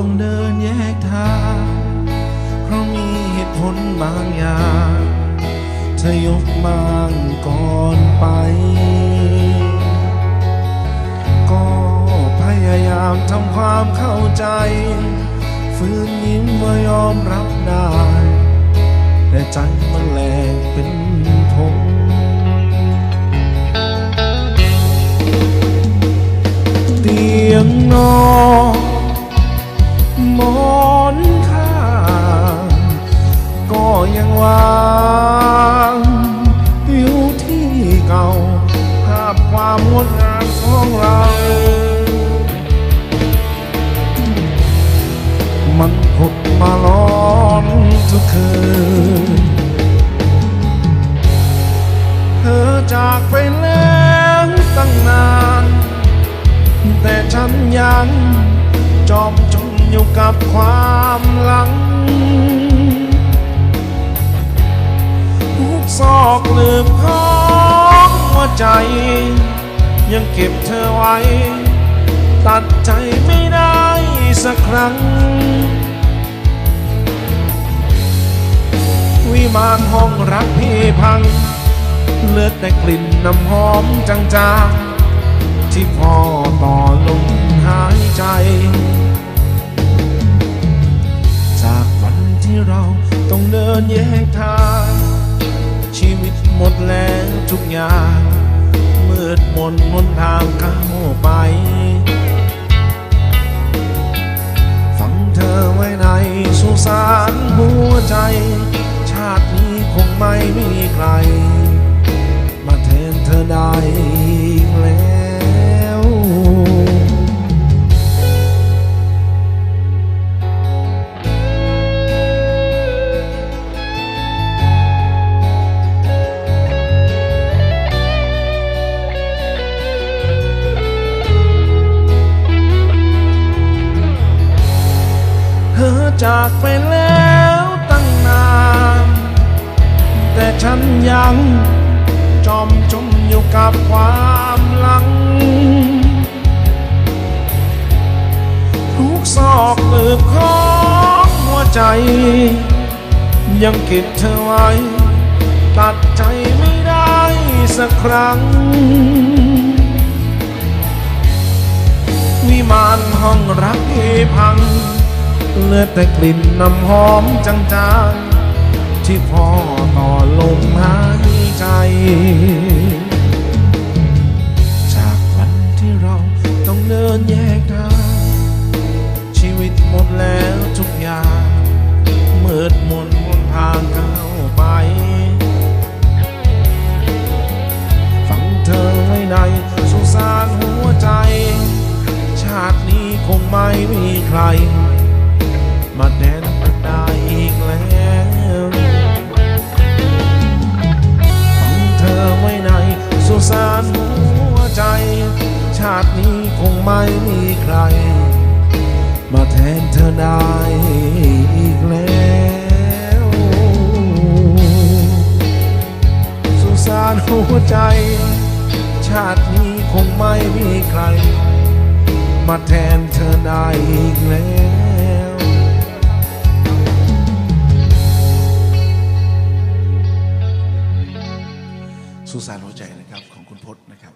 ต้องเดินแยกทาง เพราะมีเหตุผลบางอย่างเธอยกมางก่อนไป ก็พยายามทำความเข้าใจฝืนยิ้มว่ายอมรับได้ แต่ใจมันแหลกเป็น ยังวางอยู่ที่เก่าภาพความงดงามของเรา มันผุดมาล้อนทุกคืน เธอจากไปแล้วตั้งนาน แต่ฉันยังจอมจมอยู่กับความหลัง อกหลืบของหัวใจ ยังเก็บเธอไว้ ตัดใจไม่ได้สักครั้ง วิมานห้องรักพี่พัง เลือแต่กลิ่นน้ำหอมจางๆ ที่พอต่อลมหายใจ จากวันที่เราต้องเดินแยกทาง ชีวิตหมดแล้วทุกอย่าง มืดมนหนทางก้าวไปฝังเธอไว้ในสุสานหัวใจ ชาตินี้คงไม่มีใคร จากไปแล้วตั้งนาน แต่ฉันยังจอมจมอยู่กับความหลัง ทุกซอกหลืบของหัวใจ ยังเก็บเธอไว้ ตัดใจไม่ได้สักครั้ง วิมานห้องรักที่พัง เหลือแต่กลิ่นน้ำหอมจางๆ ที่พอต่อลมหายใจ ไม่มีใคร มาแทนเธอได้อีกแล้วสุสานหัวใจ ชาตินี้คงไม่มีใคร มาแทนเธอได้อีกแล้วสุสานหัวใจนะครับของคุณพจน์นะครับ